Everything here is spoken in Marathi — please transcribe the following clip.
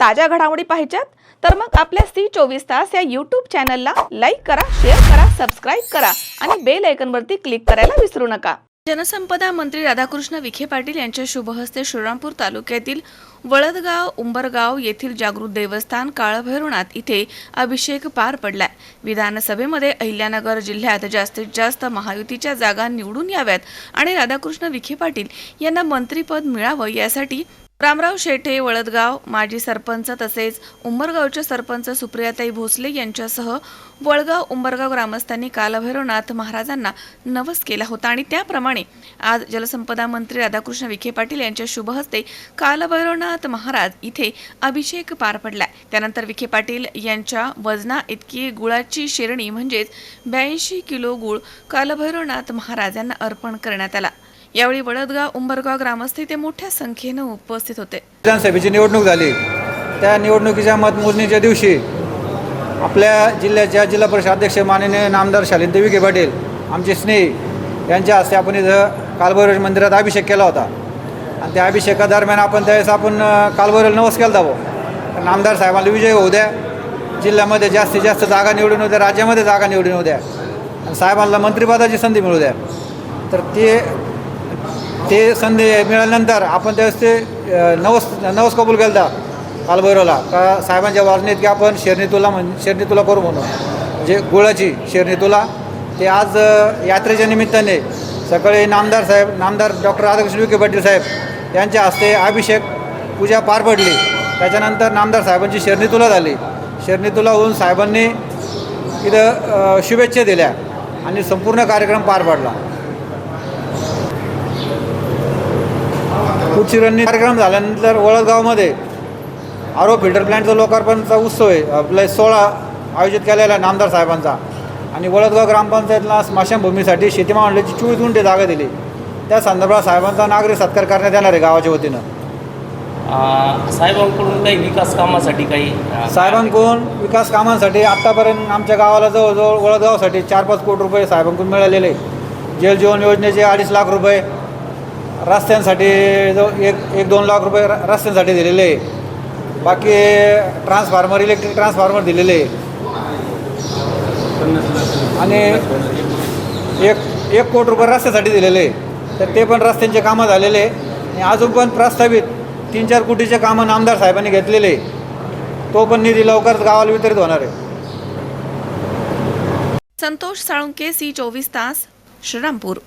ताज्या घडामोडी पाहिजेत तर मग आपल्या सी चोवीस तास या यूट्यूब चॅनलला लाईक करा शेअर करा सबस्क्राईब करा आणि बेल आयकनवरती क्लिक करायला विसरू नका. जनसंपदा मंत्री राधाकृष्ण विखे पाटील यांच्या शुभहस्ते श्रीरामपूर तालुक्यातील वळदगाव उंबरगाव येथील जागृत देवस्थान काळभैरवनाथ इथे अभिषेक पार पडलाय. विधानसभेमध्ये अहिल्यानगर जिल्ह्यात जास्तीत जास्त महायुतीच्या जागा निवडून याव्यात आणि राधाकृष्ण विखे पाटील यांना मंत्रीपद मिळावं यासाठी रामराव शेठे वळदगाव माजी सरपंच तसेच उंबरगावचे सरपंच सुप्रियाताई भोसले यांच्यासह वळगाव उंबरगाव ग्रामस्थांनी कालभैरवनाथ महाराजांना नवस केला होता. आणि त्याप्रमाणे आज जलसंपदा मंत्री राधाकृष्ण विखे पाटील यांच्या शुभहस्ते कालभैरवनाथ महाराज इथे अभिषेक पार पडलाय. त्यानंतर विखे पाटील यांच्या वजना इतकी गुळाची शेरणी म्हणजेच ब्याऐंशी किलो गुळ कालभैरवनाथ महाराज यांना अर्पण करण्यात आला. यावेळी वडदगाव उंबरगाव ग्रामस्थ ते मोठ्या संख्येनं उपस्थित होते. विधानसभेची निवडणूक झाली. त्या निवडणुकीच्या मतमोजणीच्या दिवशी आपल्या जिल्ह्याच्या जिल्हा परिषद अध्यक्ष माननीय नामदार शालिंद विखे पाटील आमचे स्नेही यांच्या हस्ते आपण इथं कालभैरव मंदिरात अभिषेक केला होता. आणि त्या अभिषेकादरम्यान आपण त्यावेळेस आपण कालभैरव नवस केला होता नामदार साहेबांना विजय होऊ द्या. जिल्ह्यामध्ये जास्तीत जास्त जागा निवडून होऊ द्या. राज्यामध्ये जागा निवडून होऊ द्या. आणि साहेबांना मंत्रिपदाची संधी मिळू द्या. तर ते ते संधी मिळाल्यानंतर आपण त्यावेळेस ते नवस नवस कबूल केला कालभैरवला का साहेबांच्या वारणीत की आपण शेरणी तुला म्हण शेरणी तुला करू म्हणून. म्हणजे गुळाची शेरणी तुला ते आज यात्रेच्या निमित्ताने सकाळी नामदार साहेब नामदार डॉक्टर राधाकृष्ण विखे पाटील साहेब यांच्या हस्ते अभिषेक पूजा पार पडली. त्याच्यानंतर नामदार साहेबांची शेरणी तुला झाली. शेरणी तुला होऊन साहेबांनी इथं शुभेच्छा दिल्या आणि संपूर्ण कार्यक्रम पार पडला. रणनीती कार्यक्रम झाल्यानंतर वळदगावमध्ये आरो फिल्टर प्लॅन्टचा लोकार्पणचा उत्सव आहे. आपला सोहळा आयोजित केलेला आहे नामदार साहेबांचा. आणि वळदगाव ग्रामपंचायतला स्मशानभूमीसाठी शेती महामंडळाची चोवीस गुंठे जागा दिली. त्या संदर्भात साहेबांचा नागरिक सत्कार करण्यात येणार आहे गावाच्या वतीनं. साहेबांकडून काही विकास कामासाठी काही साहेबांकडून विकास कामांसाठी आत्तापर्यंत आमच्या गावाला जवळजवळ वळदगावसाठी चार पाच कोटी रुपये साहेबांकडून मिळालेले. जल जीवन योजनेचे अडीच लाख रुपये रस्त्यांसाठी जवळ एक एक दोन लाख रुपये र- रस्त्यांसाठी दिलेले आहे. बाकी ट्रान्सफॉर्मर इलेक्ट्रिक ट्रान्सफॉर्मर दिलेले आहे. आणि एक एक कोटी रुपये रस्त्यासाठी दिलेले आहे. तर ते पण रस्त्यांचे कामं झालेले आहे. आणि अजून पण प्रस्तावित तीन चार कोटीचे कामं नामदार साहेबांनी घेतलेले तो पण निधी लवकरच गावाला वितरित होणार आहे संतोष साळुंके सी चोवीस तास श्रीरामपूर